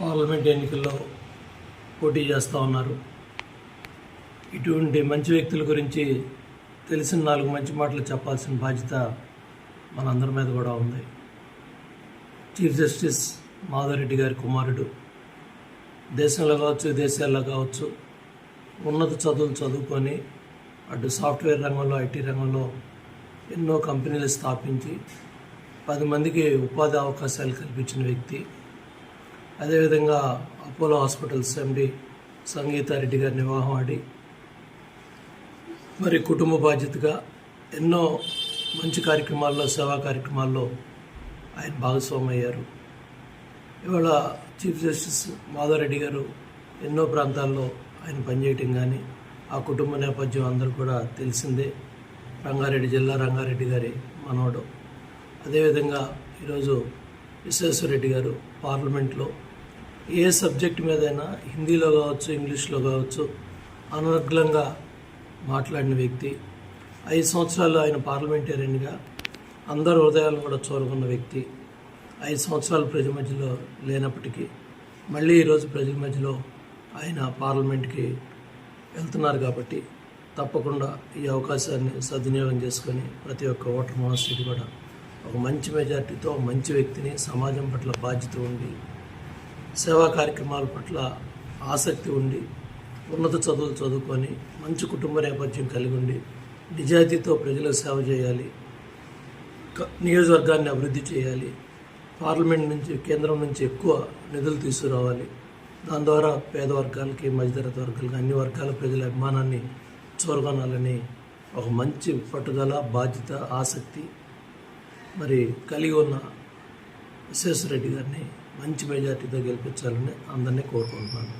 Parliament ఎన్నికల్లో పోటీ చేస్తూ ఉన్నారు. ఇటువంటి మంచి వ్యక్తుల గురించి తెలిసిన నాలుగు మంచి మాటలు చెప్పాల్సిన బాధ్యత మనందరి మీద కూడా ఉంది. చీఫ్ జస్టిస్ మాధవరెడ్డి గారి కుమారుడు. దేశంలో కావచ్చు దేశాల్లో కావచ్చు ఉన్నత చదువులు చదువుకొని అటు సాఫ్ట్వేర్ రంగంలో ఐటీ రంగంలో ఎన్నో కంపెనీలు స్థాపించి పది మందికి ఉపాధి అవకాశాలు కల్పించిన వ్యక్తి. అదేవిధంగా అపోలో హాస్పిటల్స్ ఎండి సంగీతారెడ్డి గారి వివాహం ఆడి మరి కుటుంబ బాధ్యతగా ఎన్నో మంచి కార్యక్రమాల్లో సేవా కార్యక్రమాల్లో ఆయన భాగస్వామి అయ్యారు ఇవాళ చీఫ్ జస్టిస్ మాధవరెడ్డి గారు ఎన్నో ప్రాంతాల్లో ఆయన పనిచేయటం కానీ ఆ కుటుంబ నేపథ్యం అందరూ కూడా తెలిసిందే. రంగారెడ్డి జిల్లా రంగారెడ్డి గారి మనవడు. అదేవిధంగా ఈరోజు విశ్వేశ్వరరెడ్డి గారు పార్లమెంట్లో ఏ సబ్జెక్ట్ మీదైనా హిందీలో కావచ్చు ఇంగ్లీష్లో కావచ్చు అనర్గళంగా మాట్లాడిన వ్యక్తి ఐదు సంవత్సరాలు ఆయన పార్లమెంటేరియన్గా అందరి హృదయాలను కూడా చూరుకున్న వ్యక్తి ఐదు సంవత్సరాలు ప్రజల మధ్యలో లేనప్పటికీ మళ్ళీ ఈరోజు ప్రజల మధ్యలో ఆయన పార్లమెంట్కి వెళ్తున్నారు కాబట్టి తప్పకుండా ఈ అవకాశాన్ని సద్వినియోగం చేసుకొని ప్రతి ఒక్క ఓటర్ మహాశయుడు కూడా ఒక మంచి మెజార్టీతో మంచి వ్యక్తిని సమాజం పట్ల బాధ్యత ఉండి సేవా కార్యక్రమాల పట్ల ఆసక్తి ఉండి ఉన్నత చదువులు చదువుకొని మంచి కుటుంబ నేపథ్యం కలిగి ఉండి నిజాయితీతో ప్రజలకు సేవ చేయాలి నియోజకవర్గాన్ని అభివృద్ధి చేయాలి పార్లమెంట్ నుంచి కేంద్రం నుంచి ఎక్కువ నిధులు తీసుకురావాలి. దాని ద్వారా పేద వర్గాలకి మధ్యతరగతి వర్గాలకి అన్ని వర్గాల ప్రజల అభిమానాన్ని చూరగొనాలని ఒక మంచి పట్టుదల బాధ్యత ఆసక్తి మరి కలిగి ఉన్న విశ్వేశ్వరరెడ్డి గారిని మంచి మెజార్టీతో గెలిపించాలని అందరినీ కోరుకుంటున్నాను.